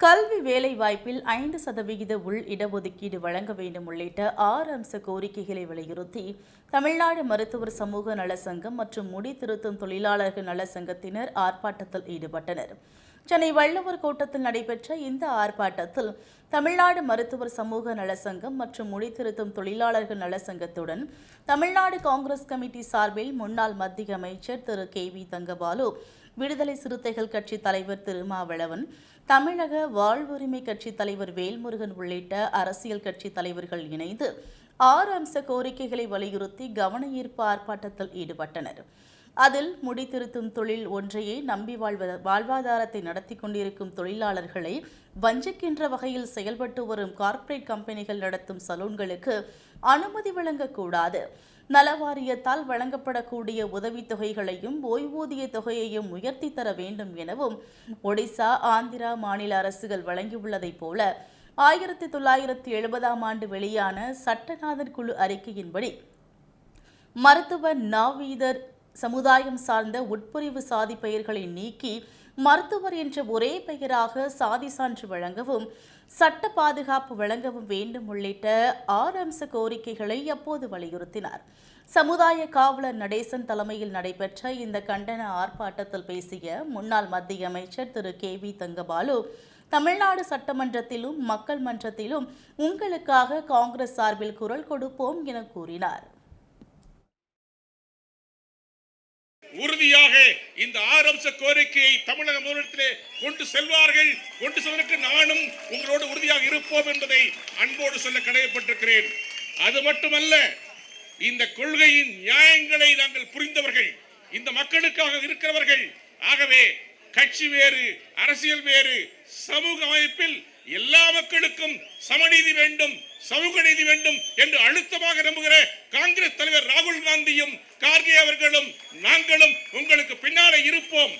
கல்வி வேலை வாய்ப்பில் ஐந்து சதவிகித உள் இடஒதுக்கீடு வழங்க வேண்டும் உள்ளிட்ட ஆறு அம்ச கோரிக்கைகளை வலியுறுத்தி தமிழ்நாடு மருத்துவர் சமூக நல சங்கம் மற்றும் முடி திருத்தும் தொழிலாளர்கள் நல சங்கத்தினர் ஆர்ப்பாட்டத்தில் ஈடுபட்டனர். சென்னை வள்ளுவர் கூட்டத்தில் நடைபெற்ற இந்த ஆர்ப்பாட்டத்தில் தமிழ்நாடு மருத்துவர் சமூக நலசங்கம் மற்றும் மொழி திருத்தும் தொழிலாளர்கள் நலசங்கத்துடன் தமிழ்நாடு காங்கிரஸ் கமிட்டி சார்பில் முன்னாள் மத்திய அமைச்சர் திரு. கே. வி. தங்கபாலு விடுதலை சிறுத்தைகள் கட்சி தலைவர் திருமாவளவன் தமிழக வாழ்வுரிமை கட்சி தலைவர் வேல்முருகன் உள்ளிட்ட அரசியல் கட்சி தலைவர்கள் இணைந்து ஆறு அம்ச கோரிக்கைகளை வலியுறுத்தி கவன ஈர்ப்பு ஆர்ப்பாட்டத்தில் ஈடுபட்டனர். அதில் முடித்திருத்தும் தொழில் ஒன்றையே நம்பி வாழ்வ வாழ்வாதாரத்தை நடத்தி கொண்டிருக்கும் தொழிலாளர்களை வஞ்சிக்கின்ற வகையில் செயல்பட்டு வரும் கார்ப்பரேட் கம்பெனிகள் நடத்தும் சலூன்களுக்கு அனுமதி வழங்கக்கூடாது. நலவாரியத்தால் வழங்கப்படக்கூடிய உதவித்தொகைகளையும் ஓய்வூதிய தொகையையும் உயர்த்தி தர வேண்டும் எனவும் ஒடிசா ஆந்திரா மாநில அரசுகள் வழங்கியுள்ளதைப் போல ஆயிரத்தி தொள்ளாயிரத்தி எழுபதாம் ஆண்டு வெளியான சட்டநாதர் குழு அறிக்கையின்படி மருத்துவ நாவீதர் சமுதாயம் சார்ந்த உட்பிரிவு சாதி பெயர்களை நீக்கி மருத்துவர் என்ற ஒரே பெயராக சாதி சான்று வழங்கவும் சட்ட பாதுகாப்பு வழங்கவும் வேண்டும் உள்ளிட்ட ஆறு அம்ச கோரிக்கைகளை அப்போது வலியுறுத்தினார். சமுதாய காவலர் நடேசன் தலைமையில் நடைபெற்ற இந்த கண்டன ஆர்ப்பாட்டத்தில் பேசிய முன்னாள் மத்திய அமைச்சர் திரு. கே. வி. தங்கபாலு தமிழ்நாடு சட்டமன்றத்திலும் மக்கள் மன்றத்திலும் உங்களுக்காக காங்கிரஸ் சார்பில் குரல் கொடுப்போம் என கூறினார். உறுதியாக இந்த ஆறு அம்ச கோரிக்கையை தமிழக முதலிடத்திலே கொண்டு செல்வார்கள். கொண்டு செல்வதற்கு நானும் உங்களோடு உறுதியாக இருப்போம் என்பதை அன்போடு சொல்ல கடமைப்பட்டிருக்கிறேன் அது மட்டுமல்ல இந்த கொள்கையின் நியாயங்களை நாங்கள் புரிந்தவர்கள் இந்த மக்களுக்காக இருக்கிறவர்கள். ஆகவே கட்சி வேறு அரசியல் வேறு சமூக அமைப்பில் எல்லா மக்களுக்கும் சமநீதி வேண்டும் சமூக நீதி வேண்டும் என்று அழுத்தமாக நம்புகிற காங்கிரஸ் தலைவர் ராகுல் காந்தியும் கார்கே அவர்களும் நாங்களும் உங்களுக்கு பின்னாலே இருப்போம்.